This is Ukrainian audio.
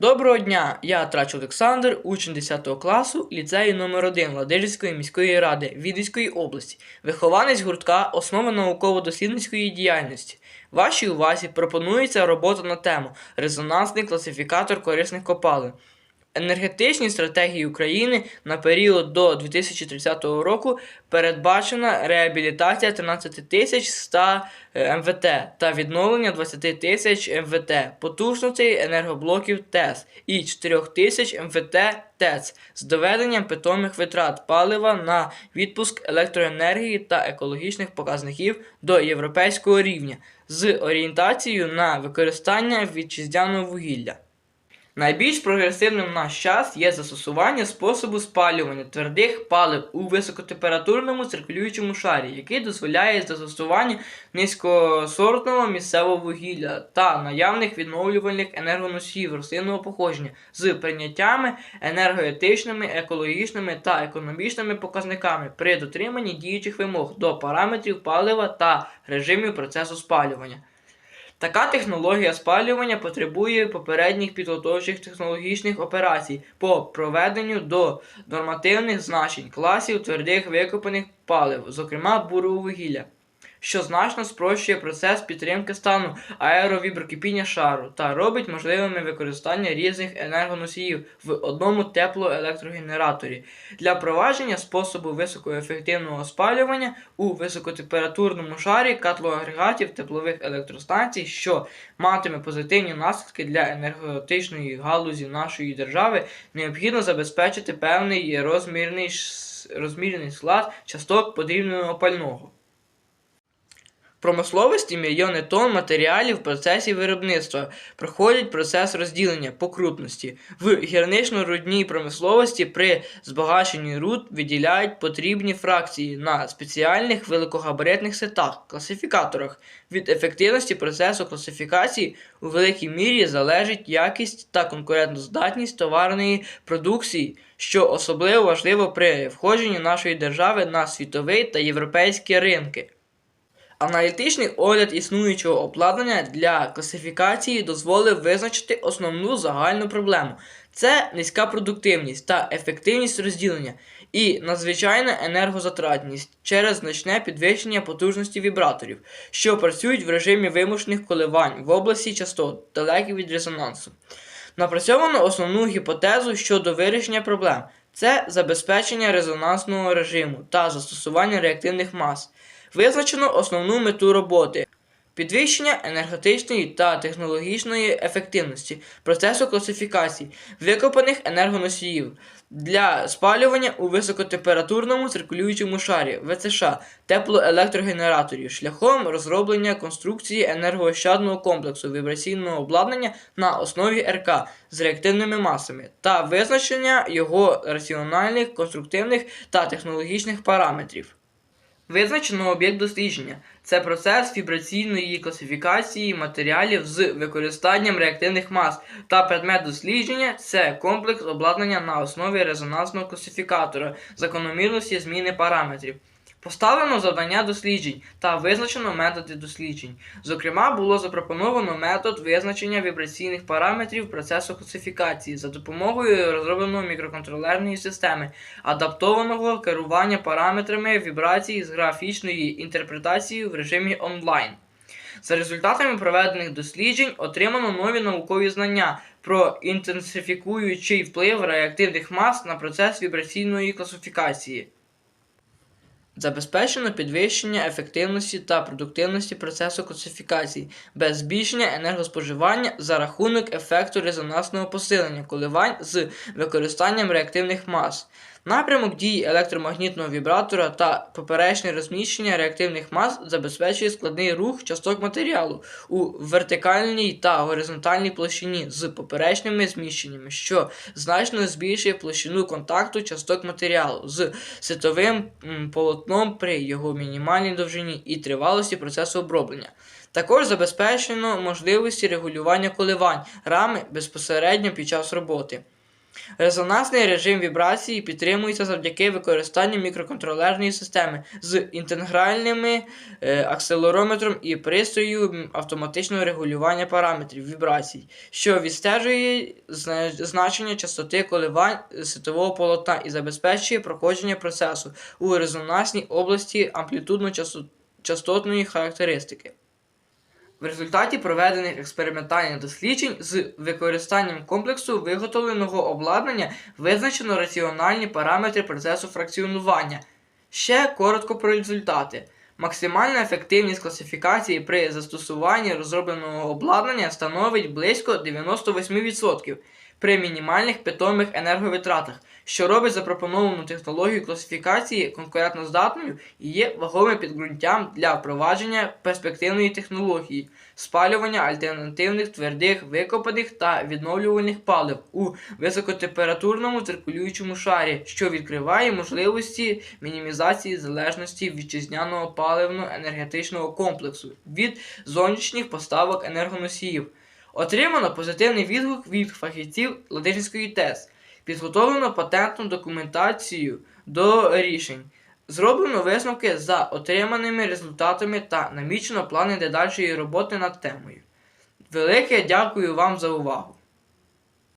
Доброго дня! Я Трач Олександр, учень 10 класу ліцею номер 1 Ладижської міської ради Віденської області, вихованець гуртка Основи науково-дослідницької діяльності. Вашій увазі пропонується робота на тему Резонансний класифікатор корисних копалин. Енергетичній стратегії України на період до 2030 року передбачена реабілітація 13 тисяч 100 е, МВТ та відновлення 20 тисяч МВТ потужностей енергоблоків ТЕС і 4 тисяч МВТ ТЕЦ з доведенням питомих витрат палива на відпуск електроенергії та екологічних показників до європейського рівня з орієнтацією на використання вітчизняного вугілля. Найбільш прогресивним в наш час є застосування способу спалювання твердих палив у високотемпературному циркулюючому шарі, який дозволяє застосування низькосортного місцевого вугілля та наявних відновлювальних енергоносіїв рослинного походження з прийняттями енергоетичними, екологічними та економічними показниками при дотриманні діючих вимог до параметрів палива та режимів процесу спалювання. Така технологія спалювання потребує попередніх підготовчих технологічних операцій по проведенню до нормативних значень класів твердих викопаних палив, зокрема буровугілля. вугілля, що значно спрощує процес підтримки стану аеровіброкипіння шару та робить можливими використання різних енергоносіїв в одному теплоелектрогенераторі для впровадження способу високоефективного спалювання у високотемпературному шарі котлоагрегатів теплових електростанцій, що матиме позитивні наслідки для енергетичної галузі нашої держави, необхідно забезпечити певний розмірний, розмірний склад часток потрібного пального. Промисловості мільйони тонн матеріалів в процесі виробництва проходять процес розділення по крупності. В гірнично-рудній промисловості при збагаченні руд виділяють потрібні фракції на спеціальних великогабаритних сетах, класифікаторах. Від ефективності процесу класифікації у великій мірі залежить якість та конкурентоздатність товарної продукції, що особливо важливо при входженні нашої держави на світовий та європейські ринки. Аналітичний огляд існуючого обладнання для класифікації дозволив визначити основну загальну проблему. Це низька продуктивність та ефективність розділення і надзвичайна енергозатратність через значне підвищення потужності вібраторів, що працюють в режимі вимушених коливань в області частот, далеких від резонансу. Напрацьовано основну гіпотезу щодо вирішення проблем. Це забезпечення резонансного режиму та застосування реактивних мас. Визначено основну мету роботи. Підвищення енергетичної та технологічної ефективності процесу класифікації викопаних енергоносіїв для спалювання у високотемпературному циркулюючому шарі ВЦШ теплоелектрогенераторів шляхом розроблення конструкції енергоощадного комплексу вібраційного обладнання на основі РК з реактивними масами та визначення його раціональних, конструктивних та технологічних параметрів. Визначено об'єкт дослідження. Це процес вібраційної класифікації матеріалів з використанням реактивних мас та предмет дослідження це комплекс обладнання на основі резонансного класифікатора, закономірності зміни параметрів. Поставлено завдання досліджень та визначено методи досліджень. Зокрема, було запропоновано метод визначення вібраційних параметрів процесу класифікації за допомогою розробленої мікроконтролерної системи, адаптованого керування параметрами вібрацій з графічної інтерпретації в режимі онлайн. За результатами проведених досліджень отримано нові наукові знання про інтенсифікуючий вплив реактивних мас на процес вібраційної класифікації. Забезпечено підвищення ефективності та продуктивності процесу класифікації без збільшення енергоспоживання за рахунок ефекту резонансного посилення коливань з використанням реактивних мас. Напрямок дії електромагнітного вібратора та поперечне розміщення реактивних мас забезпечує складний рух часток матеріалу у вертикальній та горизонтальній площині з поперечними зміщеннями, що значно збільшує площину контакту часток матеріалу з ситовим полотном при його мінімальній довжині і тривалості процесу оброблення. Також забезпечено можливості регулювання коливань рами безпосередньо під час роботи. Резонансний режим вібрації підтримується завдяки використанню мікроконтролерної системи з інтегральними е, акселерометром і пристрою автоматичного регулювання параметрів вібрацій, що відстежує значення частоти коливань світового полотна і забезпечує проходження процесу у резонансній області амплітудно-частотної характеристики. В результаті проведених експериментальних досліджень з використанням комплексу виготовленого обладнання визначено раціональні параметри процесу фракціонування. Ще коротко про результати. Максимальна ефективність класифікації при застосуванні розробленого обладнання становить близько 98% при мінімальних питомих енерговитратах, що робить запропоновану технологію класифікації конкурентноздатною і є вагомим підґрунтям для впровадження перспективної технології спалювання альтернативних твердих викопаних та відновлювальних палив у високотемпературному циркулюючому шарі, що відкриває можливості мінімізації залежності вітчизняного паливно-енергетичного комплексу від зовнішніх поставок енергоносіїв. Отримано позитивний відгук від фахівців Ладижинської ТЕС. Підготовлено патентну документацію до рішень. Зроблено висновки за отриманими результатами та намічено плани дедальшої роботи над темою. Велике дякую вам за увагу!